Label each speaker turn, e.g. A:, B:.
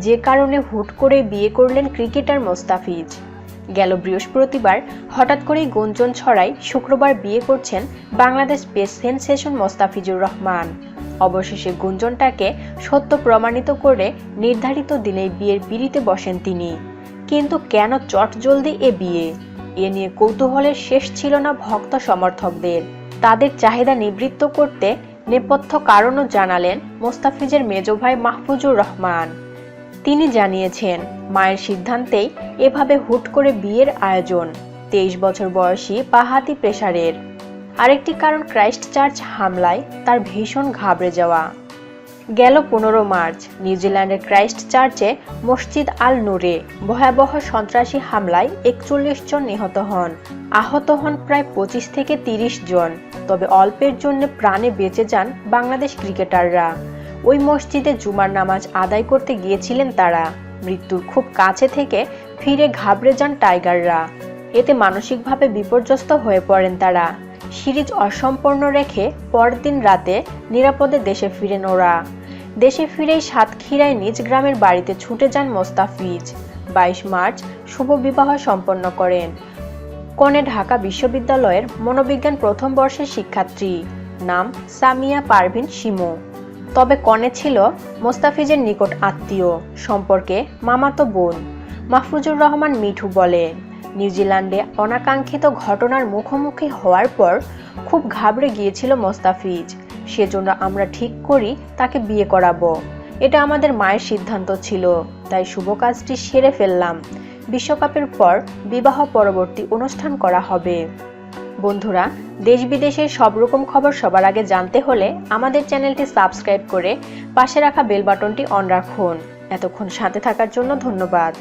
A: যে কারণে হুট করে বিয়ে করলেন ক্রিকেটার মোস্তাফিজ। গেল বৃহস্পতিবার হঠাৎ করেই গুঞ্জন ছড়ায় শুক্রবার বিয়ে করছেন বাংলাদেশ পেস সেনসেশন মোস্তাফিজুর রহমান। অবশেষে গুঞ্জনটাকে সত্য প্রমাণিত করে নির্ধারিত দিনেই বিয়ের বিড়িতে বসেন তিনি। কিন্তু কেন চটজলদি এ বিয়ে? এ নিয়ে কৌতূহলের শেষ ছিল না ভক্ত সমর্থকদের। তাদের চাহিদা নিবৃত্ত করতে নেপথ্য কারণও জানালেন মোস্তাফিজের মেজ ভাই মাহফুজুর রহমান। তিনি জানিয়েছেন, মায়ের সিদ্ধান্তেই এভাবে হুট করে বিয়ের আয়োজন, তেইশ বছর বয়সী বাহাতি প্রেসারের। আরেকটি কারণ ক্রাইস্ট চার্চ হামলায় তার ভীষণ ঘাবড়ে যাওয়া। গেল পনেরো মার্চ, নিউজিল্যান্ডের ক্রাইস্ট চার্চে মসজিদ আল নূরে ভয়াবহ সন্ত্রাসী হামলায় একচল্লিশ জন নিহত হন। আহত হন প্রায় পঁচিশ থেকে তিরিশ জন, তবে অল্পের জন্য প্রাণে বেঁচে যান বাংলাদেশ ক্রিকেটাররা। ওই মসজিদে জুমার নামাজ আদায় করতে গিয়েছিলেন তারা। মৃত্যুর খুব কাছে থেকে ফিরে ঘাবড়ে যান টাইগাররা। এতে মানসিকভাবে বিপর্যস্ত হয়ে পড়েন তারা। সিরিজ অসম্পূর্ণ রেখে পরদিন রাতে নিরাপদে দেশে ফিরেন ওরা। দেশে ফিরেই সাতক্ষীরায় নিজ গ্রামের বাড়িতে ছুটে যান মোস্তাফিজ। বাইশ মার্চ শুভ বিবাহ সম্পন্ন করেন। কনে ঢাকা বিশ্ববিদ্যালয়ের মনোবিজ্ঞান প্রথম বর্ষের শিক্ষার্থী। নাম সামিয়া পারভিন শিমু। তবে কনে ছিল মোস্তাফিজের নিকট আত্মীয়। সম্পর্কে মামাতো বোন, মাহফুজুর রহমান মিঠু বলেন নিউজিল্যান্ডে অনাকাঙ্ক্ষিত ঘটনার মুখোমুখি হওয়ার পর খুব ঘাবড়ে গিয়েছিল মোস্তাফিজ। সেজন্য আমরা ঠিক করি তাকে বিয়ে করাবো। এটা আমাদের মায়ের সিদ্ধান্ত ছিল, তাই শুভ কাজটি সেরে ফেললাম। বিশ্বকাপের পর বিবাহ পরবর্তী অনুষ্ঠান করা হবে। বন্ধুরা দেশ বিদেশের সব রকম খবর সবার আগে জানতে হলে আমাদের চ্যানেলটি সাবস্ক্রাইব করে পাশে রাখা বেল বাটনটি অন রাখুন। এতক্ষণ সাথে থাকার জন্য ধন্যবাদ।